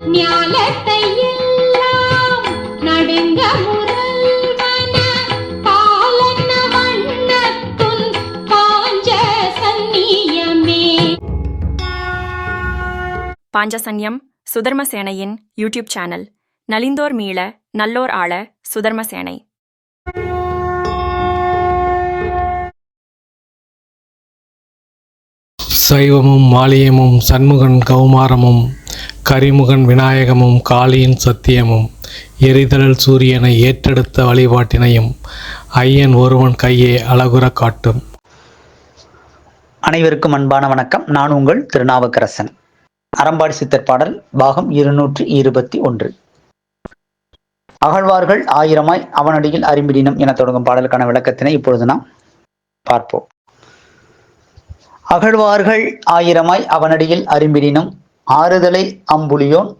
ஞாலத்தை எல்லாம் நடுங்க முரல்வன பாலன்ன வண்ணத்துன் பாஞ்ச சந்நியமே. பாஞ்சசன்யம் சுதர்மசேனையின் YouTube channel. நலிந்தோர் மீள நல்லோர் ஆள சுதர்மசேனை. சைவமும் மாலியமும் சண்முகன் கௌமாரமும் கரிமுகன் விநாயகமும் காளியின் சத்தியமும் எரிதழல் சூரியனை ஏற்றெடுத்த வழிபாட்டினையும் ஐயன் ஒருவன் கையே அழகுற காட்டும். அனைவருக்கும் அன்பான வணக்கம். நான் உங்கள் திருநாவுக்கரசன். அறம்பாடி சித்தர் பாடல் பாகம் இருநூற்றி இருபத்தி ஒன்று. அகழ்வார்கள் ஆயிரமாய் அவனடியில் அரும்பிடினம் என தொடங்கும் பாடலுக்கான விளக்கத்தினை இப்பொழுது நாம் பார்ப்போம். அகழ்வார்கள் ஆயிரமாய் அவனடியில் அரும்பிடினும் ஆறுதலை அம்புலியோன்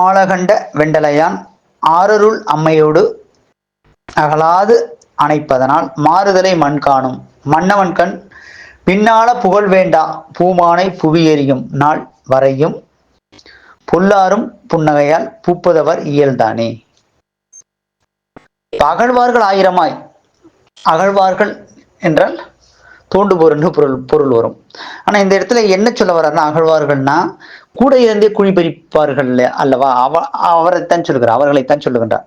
ஆலகண்ட வெண்டலையான் ஆரருள் அம்மையோடு அகலாது அணைப்பதனால் மாறுதலை மண் காணும். மன்னவன் கண் பின்னால புகழ் வேண்டா பூமானை புவி எறியும் நாள் வரையும் புல்லாரும் புன்னகையால் பூப்பதவர் இயல்தானே. அகழ்வார்கள் ஆயிரமாய் அகழ்வார்கள் என்றால் தோண்டு என்று பொருள் பொருள் வரும். ஆனா இந்த இடத்துல என்ன சொல்ல வர்றாருன்னா அகழ்வார்கள்னா கூட இருந்தே குழி பறிப்பார்கள் அல்லவா? அவ அவரைத்தான் சொல்லுகிறார் அவர்களைத்தான் சொல்லுகின்றார்.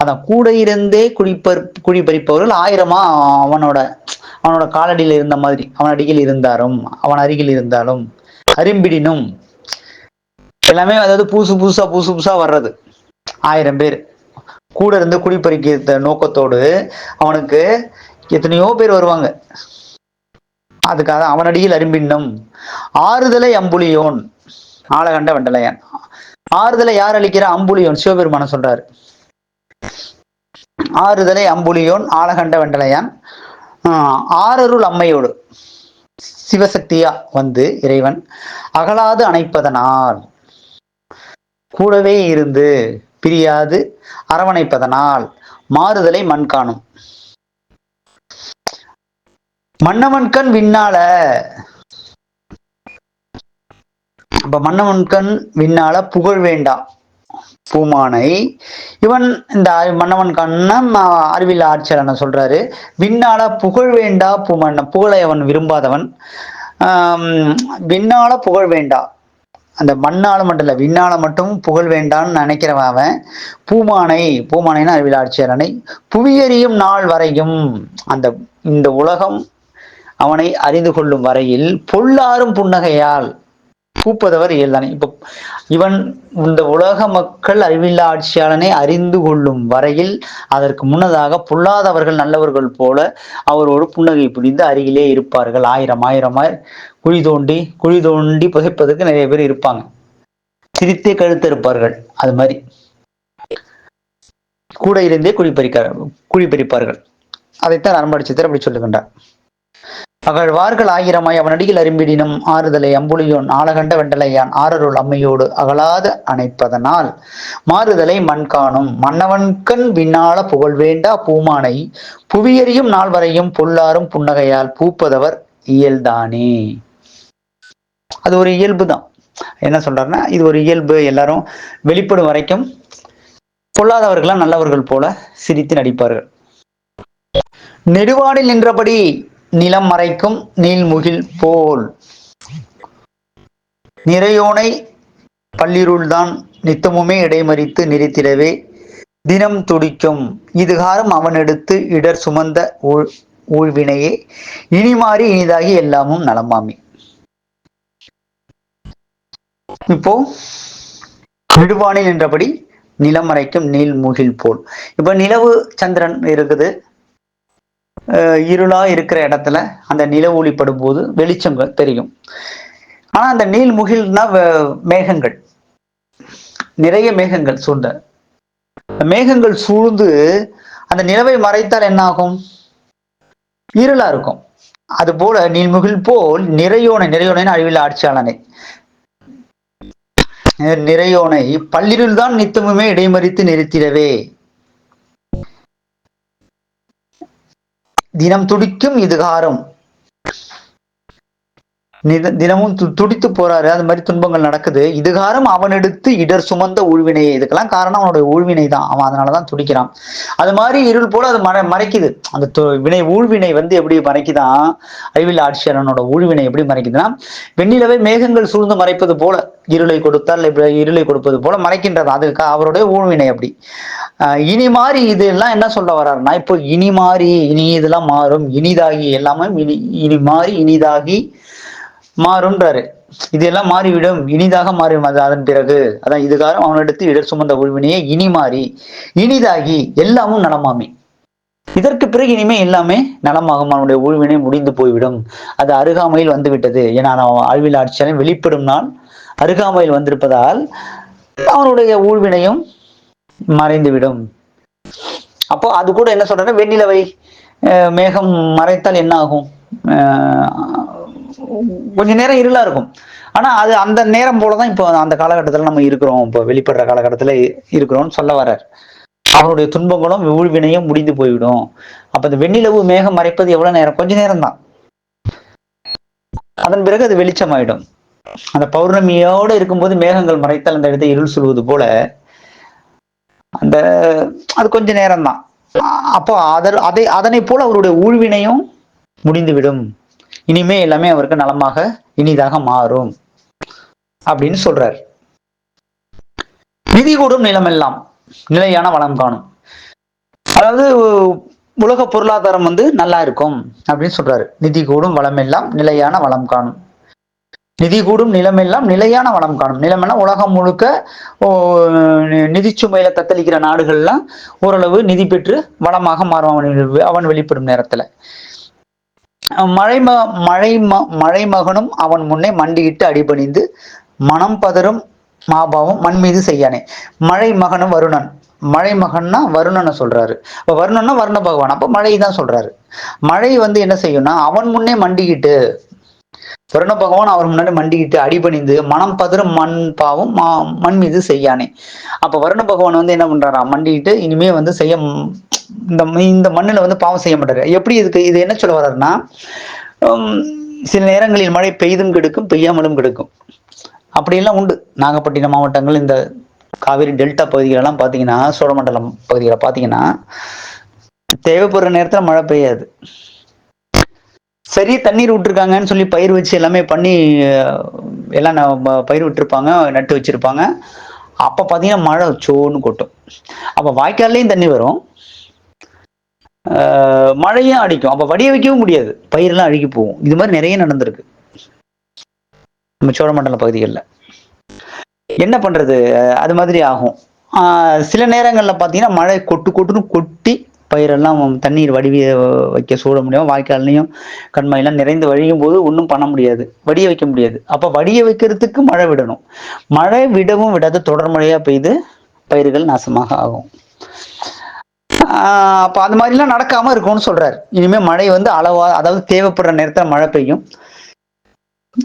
அதான் கூட இருந்தே குழிப்பறி குழி பறிப்பவர்கள் ஆயிரமா அவனோட அவனோட காலடியில் இருந்த மாதிரி அவன் அடியில் இருந்தாலும் அவன் அருகில் இருந்தாலும் அரும்பிடினும் எல்லாமே அதாவது புதுசு புதுசா புதுசு புதுசா வர்றது. ஆயிரம் பேர். கூட இருந்து குடிப்பறிக்க நோக்கத்தோடு அவனுக்கு எத்தனையோ பேர் வருவாங்க. அதுக்காக அவனடியில் அரும்பின்னும். ஆறுதலை அம்புலியோன் ஆலகண்ட வண்டலையன். ஆறுதலை யார் அளிக்கிற? அம்புலியோன் சிவபெருமான சொல்றாரு. ஆறுதலை அம்புலியோன் ஆலகண்ட வெண்டலையான். ஆறருள் அம்மையோடு சிவசக்தியா வந்து இறைவன் அகலாது அணைப்பதனால் கூடவே இருந்து பிரியாது அரவணைப்பதனால் மாறுதலை மண் காணும் மன்னவன் கண் விண்ணால அப்ப மன்னவன் கண் விண்ணால புகழ் வேண்டாம் பூமானை. இவன் இந்த மன்னவன் கண்ணன் ஆஹ், அறிவில் ஆட்சியாளன் சொல்றாரு. விண்ணால புகழ் வேண்டா பூமன்ன புகழை அவன் விரும்பாதவன். விண்ணால புகழ் வேண்டா. அந்த மண்ணால மட்டும் இல்ல விண்ணால மட்டும் புகழ் வேண்டான்னு நினைக்கிறவன் அவன். பூமானை பூமானைன்னு அறிவில் ஆட்சியாளனை. புவியறியும் நாள் வரையும் அந்த இந்த உலகம் அவனை அறிந்து கொள்ளும் வரையில் பொல்லாரும் புன்னகையால் பூப்பதவர் இயல்தானே. இப்போ இவன் இந்த உலக மக்கள் அறிவில்லா ஆட்சியாளனை அறிந்து கொள்ளும் வரையில் அதற்கு முன்னதாக பொல்லாதவர்கள் நல்லவர்கள் போல அவரோடு புன்னகை புரிந்து அருகிலே இருப்பார்கள். ஆயிரம் ஆயிரமாய் குழி தோண்டி குழி தோண்டி புதைப்பதற்கு நிறைய பேர் இருப்பாங்க. சிரித்தே கழுத்திருப்பார்கள் அது மாதிரி. கூட இருந்தே குழி பறிக்க குழி பறிப்பார்கள். அதைத்தான் அறம்படிச்சத்தர் அப்படி சொல்லுகின்றார். அகழ்வார்கள் ஆயிரமாய் அவனடியில் அரும்பிடினும் ஆறுதலை அம்புலியோன் ஆலகண்ட வெண்டலையான் ஆரருள் அம்மையோடு அகலாத அணைப்பதனால் மாறுதலை மண் காணும் மன்னவன்கண் விண்ணால புகழ் வேண்டா பூமானை. புவியறியும் நாள் வரையும் புல்லாரும் புன்னகையால் பூப்பதவர் இயல்தானே. அது ஒரு இயல்பு தான் என்ன சொல்றாருன்னா இது ஒரு இயல்பு. எல்லாரும் வெளிப்படும் வரைக்கும் பொல்லாதவர்களாம் நல்லவர்கள் போல சிரித்து நடிப்பார்கள். நெடுவானில் நின்றபடி நிலம் மறைக்கும் நீள்முகில் போல். நிறையோனை பள்ளிருள்தான் நித்தமுமே இடைமறித்து நிறுத்திடவே தினம் துடிக்கும். இதுகாரம் அவன் எடுத்து இடர் சுமந்த ஊழ் ஊழ்வினையே. இனிமாறி இனிதாகி எல்லாமும் நலமாமி. இப்போ நெடுவானில் நின்றபடி நிலம் மறைக்கும் நீள்முகில் போல். இப்போ நிலவு சந்திரன் இருக்குது. இருளா இருக்கிற இடத்துல அந்த நில ஒளிப்படும் போது வெளிச்சம் தெரியும். ஆனா அந்த நீல் முகில்னா மேகங்கள். நிறைய மேகங்கள் சூழ்ந்த. மேகங்கள் சூழ்ந்து அந்த நிலவை மறைத்தால் என்ன ஆகும் இருளா இருக்கும். அது போல நீள்முகில் போல் நிறையோனை நிறையோனை அழிவில் ஆட்சியாளனை. நிறையோனை. பள்ளிருள் தான் நித்தமுமே இடைமறித்து நிறுத்திடவே. தினம் துடிக்கும் இதுகாரும் தினமும் து- துடித்து போறாரு. அது மாதிரி துன்பங்கள் நடக்குது. இதுகாரம் அவன் எடுத்து இடர் சுமந்த ஊழ்வினையே இதுக்கெல்லாம் காரணம் அவனுடைய ஊழ்வினை தான். அவன் அதனாலதான் துடிக்கிறான். அது மாதிரி இருள் போல அது மறை மறைக்குது. அந்த து- வினை ஊழ்வினை வந்து எப்படி மறைக்குதான் அறிவில் ஆட்சியாளனோட ஊழ்வினை எப்படி மறைக்குதுன்னா வெண்ணிலவே மேகங்கள் சூழ்ந்து மறைப்பது போல இருளை கொடுத்தால் இருளை கொடுப்பது போல மறைக்கின்றது. அதுக்கு அவருடைய ஊழ்வினை அப்படி. ஆஹ் இனி மாறி இதெல்லாம் என்ன சொல்ல வர்றாருன்னா இப்போ இனி மாறி இனி இதெல்லாம் மாறும். இனிதாகி எல்லாமே இனி இனி மாறி இனிதாகி மாறும்ன்றாரு. இதெல்லாம் மாறிவிடும். இனிதாக மாறும் அது அதன் பிறகு. அதான் இதுகாரம் அவனிடத்து இடர் சுமந்த உள்வினையே இனி மாறி இனிதாகி எல்லாமும் நலமாமே. இதற்கு பிறகு இனிமே எல்லாமே நலமாகும். அவனுடைய ஊழ்வினை முடிந்து போய்விடும். அது அருகாமையில் வந்து விட்டது ஏன்னா நான் ஆழ்வில் ஆட்சியாளன் வெளிப்படும் நாள் அருகாமையில் வந்திருப்பதால் அவனுடைய ஊழ்வினையும் மறைந்துவிடும். அப்போ அது கூட என்ன சொல்றாரு வெண்ணிலவை அஹ், மேகம் மறைத்தால் என்ன ஆகும் அஹ், கொஞ்ச நேரம் இருளா இருக்கும். ஆனா அது அந்த நேரம் போலதான் இப்போ அந்த காலகட்டத்துல நம்ம இருக்கிறோம். இப்போ வெளிப்படுற காலகட்டத்துல இருக்கிறோம்னு சொல்ல வர்றார். அவருடைய துன்பங்களும் ஊழ்வினையும் முடிந்து போய்விடும். அப்ப இந்த வெண்ணிலவு மேகம் மறைப்பது எவ்வளவு நேரம்? கொஞ்ச நேரம் தான் அதன் பிறகு அது வெளிச்சமாயிடும். அந்த பௌர்ணமியோடு இருக்கும்போது மேகங்கள் மறைத்தால் அந்த இடத்தை இருள் சொல்வது போல அந்த அது கொஞ்ச நேரம் தான் அப்போ அதர் அதை அதனை போல அவருடைய ஊழ்வினையும் முடிந்துவிடும். இனிமே எல்லாமே அவருக்கு நலமாக இனிதாக மாறும் அப்படின்னு சொல்றார். நிதி கூடும் நிலமெல்லாம் நிலையான வளம் காணும். அதாவது உலக பொருளாதாரம் வந்து நல்லா இருக்கும் அப்படின்னு சொல்றாரு. நிதி கூடும் வளமெல்லாம் நிலையான வளம் காணும். நிதி கூடும் நிலமெல்லாம் நிலையான வளம் காணும். நிலமெல்லாம் உலகம் முழுக்க ஓ, நிதி சுமையில தத்தளிக்கிற நாடுகள்லாம் ஓரளவு நிதி பெற்று வளமாக மாறும் அவன் அவன் வெளிப்படும் நேரத்துல. மழை ம மழை ம அவன் முன்னே மண்டியிட்டு அடிபணிந்து மனம் பதறும் மாபாவம் மண் மீது செய்யானே. மழை மகனும் வருணன். மழை மகன்னா வருணனை சொல்றாரு. இப்போ வருணன்னா வருண பகவான். அப்ப மழை தான் சொல்றாரு. மழை வந்து என்ன செய்யும்னா அவன் முன்னே மண்டிக்கிட்டு வருண பகவான் அவர் முன்னாடி மண்டிக்கிட்டு அடிபணிந்து மனம் பதறும் மண் பாவம் மண் மீது செய்யானே. அப்ப வருண பகவான் வந்து என்ன பண்றாரா? மண்டிக்கிட்டு இனிமே வந்து செய்ய இந்த ம- இந்த மண்ணுல வந்து பாவம் செய்ய மாட்டாரு. எப்படி இதுக்கு இது என்ன சொல்ல வர்றாருன்னா சில நேரங்களில் மழை பெய்தும் கெடுக்கும் பெய்யாமலும் கெடுக்கும். அப்படியெல்லாம் உண்டு. நாகப்பட்டினம் மாவட்டங்கள் இந்த காவிரி டெல்டா பகுதிகளெல்லாம் பார்த்தீங்கன்னா சோழமண்டலம் பகுதிகளை பார்த்தீங்கன்னா தேவைப்படுற நேரத்தில் மழை பெய்யாது. சரியா தண்ணீர் விட்டுருக்காங்கன்னு சொல்லி பயிர் வச்சு எல்லாமே பண்ணி எல்லாம் ந- பயிர் விட்டுருப்பாங்க நட்டு வச்சிருப்பாங்க. அப்போ பார்த்தீங்கன்னா மழை சோன்னு கொட்டும். அப்போ வாய்க்கால்லையும் தண்ணி வரும். ஆஹ், மழையும் அடிக்கும். அப்போ வடிய வைக்கவும் முடியாது. பயிரெல்லாம் அழுகி போகும். இது மாதிரி நிறைய நடந்திருக்கு. நம்ம சோழமண்டல பகுதிகளில். என்ன பண்றது? அது மாதிரி ஆகும். சில நேரங்களில் பார்த்தீங்கன்னா மழை கொட்டு கொட்டுன்னு கொட்டி பயிரெல்லாம் தண்ணீர் வடிவிய வைக்க சூட முடியும். வாய்க்கால்லையும் கண்மாயெல்லாம் நிறைந்து வழியும் போது ஒன்றும் பண்ண முடியாது. வடிய வைக்க முடியாது. அப்போ வடிய வைக்கிறதுக்கு மழை விடணும். மழை விடவும் விடாது. தொடர் மழையாக பெய்து பயிர்கள் நாசமாக ஆகும். அப்போ அது அந்த மாதிரிலாம் நடக்காமல் இருக்கும்னு சொல்கிறார் இனிமேல் மழை வந்து அளவா அதாவது தேவைப்படுற நேரத்தில் மழை பெய்யும்.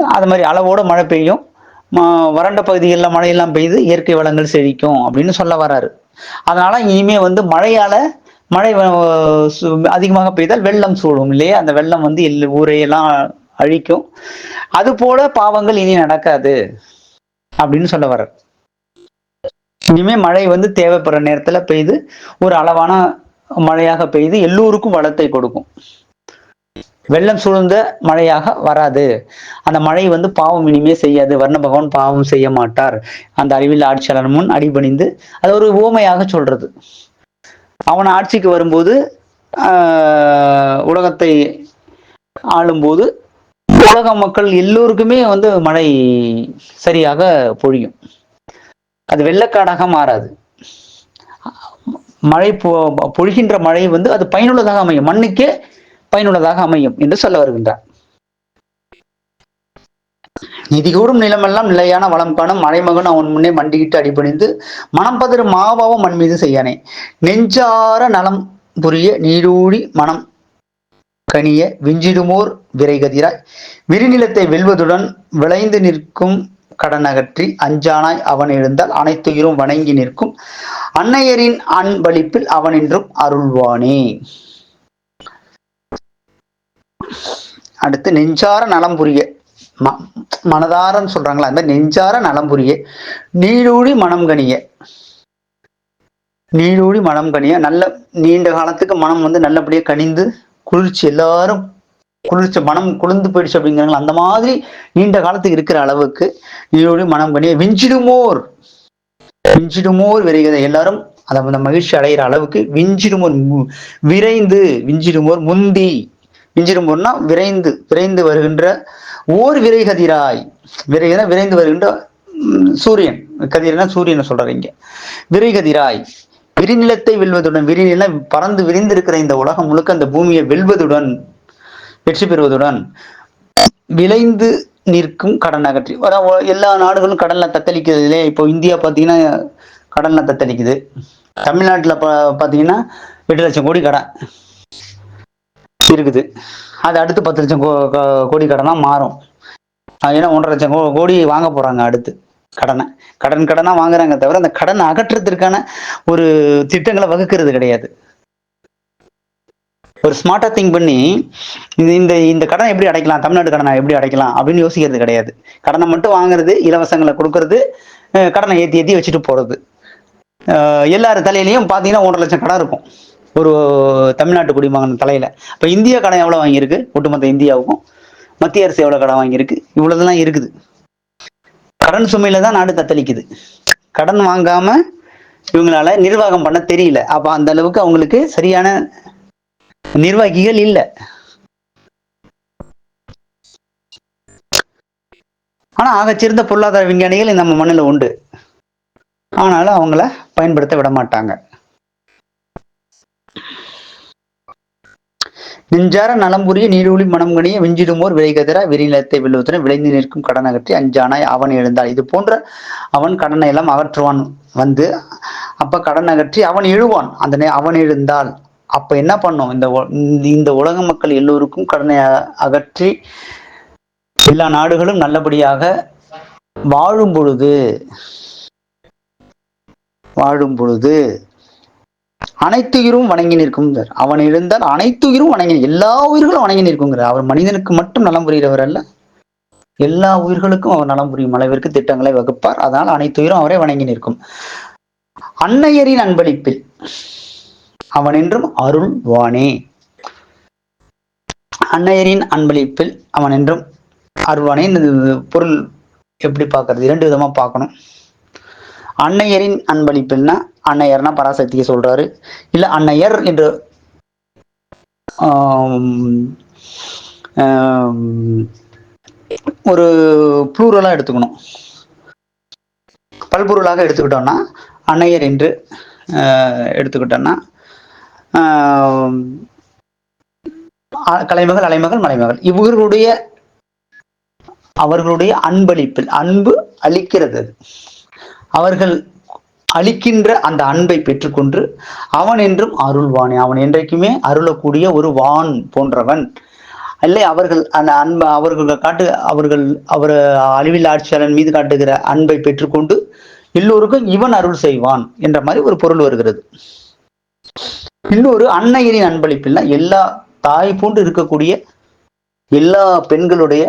அது மாதிரி அளவோட மழை பெய்யும். ம- வறண்ட பகுதிகளில் மழையெல்லாம் பெய்து இயற்கை வளங்கள் செழிக்கும் அப்படின்னு சொல்ல வராரு. அதனால இனிமே வந்து மழையால மழை சு- அதிகமாக பெய்தால் வெள்ளம் சூழும் இல்லையா? அந்த வெள்ளம் வந்து எல் ஊரையெல்லாம் அழிக்கும். அது போல பாவங்கள் இனி நடக்காது அப்படின்னு சொல்ல வர்றார். இனிமே மழை வந்து தேவைப்படுற நேரத்துல பெய்து ஒரு அளவான மழையாக பெய்து எல்லோருக்கும் வளத்தை கொடுக்கும். வெள்ளம் சூழ்ந்த மழையாக வராது. அந்த மழை வந்து பாவம் இனிமே செய்யாது. வர்ண பகவான் பாவம் செய்ய மாட்டார். அந்த அறிவில் ஆட்சியாளர் முன் அடிபணிந்து அது ஒரு ஓமையாக சொல்றது. அவன் ஆட்சிக்கு வரும்போது உலகத்தை ஆளும்போது உலக மக்கள் எல்லோருக்குமே வந்து மழை சரியாக பொழியும். அது வெள்ளக்காடாக மாறாது. மழை பொழிகின்ற மழை வந்து அது பயனுள்ளதாக அமையும். மண்ணுக்கே பயனுள்ளதாக அமையும் என்று சொல்ல வருகின்றார். நிதி கூடும் நிலமெல்லாம் நிலையான வளம் காணும். மலைமகன் அவன் முன்னே மண்டிகிட்டு அடிபணிந்து மனம் பதறு மாபாவம் மண் மீது செய்யானே. நெஞ்சார நலம் புரிய நீரூடி மனம் கனிய விஞ்சிடுமோர் விரைகதிராய். விரிநிலத்தை வெல்வதுடன் விளைந்து நிற்கும் கடனகற்றி அஞ்சானாய் அவன் எழுந்தால் அனைத்துயிரும் வணங்கி நிற்கும். அன்னையரின் அன்பளிப்பில் அவன் என்றும் அருள்வானே. அடுத்து நெஞ்சார நலம் புரிய ம மனதாரன்னு சொல்றாங்களா? அந்த நெஞ்சார நலம் புரிய நீடூழி மனம் கனிய நீடூழி மனம் கனிய நல்ல நீண்ட காலத்துக்கு மனம் வந்து நல்லபடியா கனிந்து குளிர்ச்சி எல்லாரும் குளிர்ச்சி மனம் குளிர்ந்து போயிடுச்சு அப்படிங்கிறாங்களா அந்த மாதிரி நீண்ட காலத்துக்கு இருக்கிற அளவுக்கு நீடூழி மனம் கனிய விஞ்சிடுமோர். விஞ்சிடுமோர் விரைகிற எல்லாரும் அதை அந்த மகிழ்ச்சி அடைகிற அளவுக்கு விஞ்சிடுமோர் விரைந்து விஞ்சிடுமோர் முந்தி. மிஞ்சிடும் விஞ்சிடுமோர்னா விரைந்து விரைந்து வருகின்ற ஓர் விரை கதிராய். விரைனா விரைந்து வருகின்ற சூரியன். கதிரனா சூரியனை சொல்றாரு இங்க. விரை கதிராய். விரிநிலத்தை வெல்வதுடன் விரிநிலம் பறந்து விரிந்திருக்கிற இந்த உலகம் முழுக்க அந்த பூமியை வெல்வதுடன் வெற்றி பெறுவதுடன் விளைந்து நிற்கும் கடன் அகற்றி எல்லா நாடுகளும் கடல்ல தத்தளிக்கிறது இல்லையா? இப்போ இந்தியா பார்த்தீங்கன்னா கடல்ல தத்தளிக்குது. தமிழ்நாட்டில் பா பார்த்தீங்கன்னா எட்டு லட்சம் கோடி கடன் இருக்குது அது அடுத்து பத்து லட்சம் கோடி கடனா மாறும். ஏன்னா ஒன்றரை லட்சம் கோ- கோடி வாங்க போறாங்க அடுத்து கடனை. கடன் கடனா வாங்குறாங்க தவிர அந்த கடனை அகற்றுறதுக்கான ஒரு திட்டங்களை வகுக்கிறது கிடையாது. ஒரு ஸ்மார்ட்டா திங்க் பண்ணி இந்த இந்த கடனை எப்படி அடைக்கலாம் தமிழ்நாடு கடனை எப்படி அடைக்கலாம் அப்படின்னு யோசிக்கிறது கிடையாது. கடனை மட்டும் வாங்குறது இலவசங்களை கொடுக்கறது கடனை ஏத்தி ஏத்தி வச்சுட்டு போறது. அஹ் எல்லார் தலையிலையும் பார்த்தீங்கன்னா ஒன்றரை லட்சம் கடன் இருக்கும். ஒரு தமிழ்நாட்டு குடிமகன் தலையில. இப்போ இந்தியா கடன் எவ்வளவு வாங்கியிருக்கு? ஒட்டுமொத்த இந்தியாவுக்கும். மத்திய அரசு எவ்வளவு கடன் வாங்கியிருக்கு? இவ்வளோதெல்லாம் இருக்குது. கடன் சுமையில தான் நாடு தத்தளிக்குது. கடன் வாங்காம இவங்களால நிர்வாகம் பண்ண தெரியல. அப்ப அந்த அளவுக்கு அவங்களுக்கு சரியான நிர்வாகிகள் இல்லை. ஆனா ஆகச்சிறந்த பொருளாதார விஞ்ஞானிகள் நம்ம மண்ணில் உண்டு. ஆனாலும் அவங்கள பயன்படுத்த விட மாட்டாங்க. நெஞ்சார நலம்புரிய நீரூழி மனம் கனிய விஞ்சிடுமோர் விரைகதிர விரிநிலத்தை வெல்லுவதுடன் விளைந்து நிற்கும் கடன் அகற்றி அஞ்சானாய் அவன் எழுந்தாள். இது போன்ற அவன் கடனை எல்லாம் அகற்றுவான் வந்து அப்ப கடன் அகற்றி அவன் எழுவான். அந்த நே- அவன் எழுந்தால் அப்ப என்ன பண்ணும்? இந்த இந்த உலக மக்கள் எல்லோருக்கும் கடனை அ- அகற்றி எல்லா நாடுகளும் நல்லபடியாக வாழும் பொழுது வாழும் பொழுது அனைத்துயிரும் வணங்கி நிற்குங்கிறார் அவன் இருந்தால் அனைத்துயிரும் வணங்கி எல்லா உயிர்களும் வணங்கி நிற்குங்கிறார் அவர் மனிதனுக்கு மட்டும் நலம் புரிகிறவர் அல்ல. எல்லா உயிர்களுக்கும் அவர் நலம் புரியும். அளவிற்கு திட்டங்களை வகுப்பார். அதனால் அனைத்துயிரும் அவரை வணங்கி நிற்கும். அன்னையரின் அன்பளிப்பில் அவன் என்றும் அருள் வானே அன்னையரின் அன்பளிப்பில் அவன் என்றும் அருள்வானே. இந்த பொருள் எப்படி பார்க்கறது? இரண்டு விதமா பார்க்கணும். அன்னையரின் அன்பளிப்பில்னா அன்னையர்னா பராசக்திக்கு சொல்றாரு. இல்ல அன்னையர் என்று ஒரு ப்ளூரலா எடுத்துக்கணும். பல்பொருளாக எடுத்துக்கிட்டோம்னா அன்னையர் என்று எடுத்துக்கிட்டோம்னா கலைமகள் அலைமகள் மலைமகள். இவர்களுடைய அவர்களுடைய அன்பளிப்பில் அன்பு அளிக்கிறது. அவர்கள் அளிக்கின்ற அந்த அன்பை பெற்றுக்கொண்டு அவன் என்றும் அருள்வானே. அவன் என்றைக்குமே அருளக்கூடிய ஒரு வான் போன்றவன். இல்லை அவர்கள் அந்த அன்பை அவர்கள் காட்டு அவர்கள் அவர் அழிவில் ஆட்சியாளன் மீது காட்டுகிற அன்பை பெற்றுக்கொண்டு எல்லோருக்கும் இவன் அருள் செய்வான் என்ற மாதிரி ஒரு பொருள் வருகிறது. இன்னொரு அன்னையரின் அன்பளிப்பில்னா எல்லா தாய் போன்று இருக்கக்கூடிய எல்லா பெண்களுடைய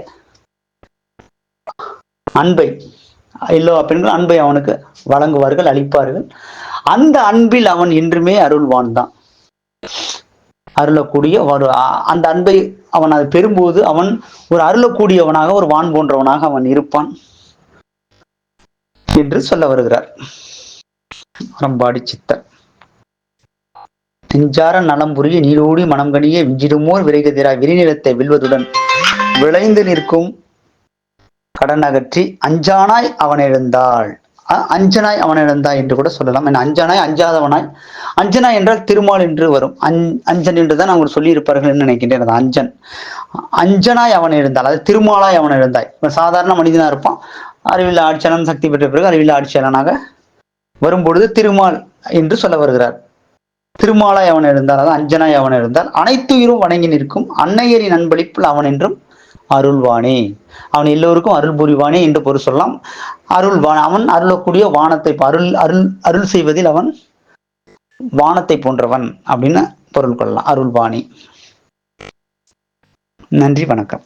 அன்பை எல்லா பெண்களும் அன்பை அவனுக்கு வழங்குவார்கள் அளிப்பார்கள். அந்த அன்பில் அவன் என்றுமே அருள்வான் தான் அருளக்கூடிய ஒரு அந்த அன்பை அவன் அதை பெறும்போது அவன் ஒரு அருளக்கூடியவனாக ஒரு வான் போன்றவனாக அவன் இருப்பான் என்று சொல்ல வருகிறார். அறம்பாடி சித்தர். நெஞ்சார நலம் புரிய நீடோடி மனம் கனிய விஞ்சிடுமோர் விரைகதிராய் விரிநிலத்தை வெல்வதுடன் விளைந்து நிற்கும் கடன் அகற்றி அஞ்சானாய் அவன் எழுந்தாள் அ- அஞ்சனாய் அவன் எழுந்தாய் என்று கூட சொல்லலாம். அஞ்சனாய் அஞ்சாதவனாய்? அஞ்சனாய் என்றால் திருமால் என்று வரும். அஞ் அஞ்சன் என்று தான் அவங்க சொல்லியிருப்பார்கள் என்று நினைக்கின்றேன். அது அஞ்சன். அஞ்சனாய் அவன் எழுந்தாள் அது திருமாலாய் அவன் எழுந்தாய் சாதாரண மனிதனா இருப்பான். அறிவில் ஆட்சியாளன் சக்தி பெற்ற பிறகு அறிவில் ஆட்சியாளனாக வரும்பொழுது திருமால் என்று சொல்ல வருகிறார். திருமாலாய் அவன் எழுந்தால் அதாவது அஞ்சனாய் அவன் எழுந்தால் அனைத்துயிரும் வணங்கி நிற்கும் அன்னையரின் அன்பளிப்பில் அவன் என்றும் அருள்வானே. அவன் எல்லோருக்கும் அருள் புரிவானே என்று பொருள் சொல்லலாம். அருள்வான் அவன் அருளக்கூடிய வானத்தை அருள் அருள் அருள் செய்வதில் அவன் வானத்தை போன்றவன் அப்படின்னு பொருள் கொள்ளலாம். அருள்வாணி நன்றி வணக்கம்.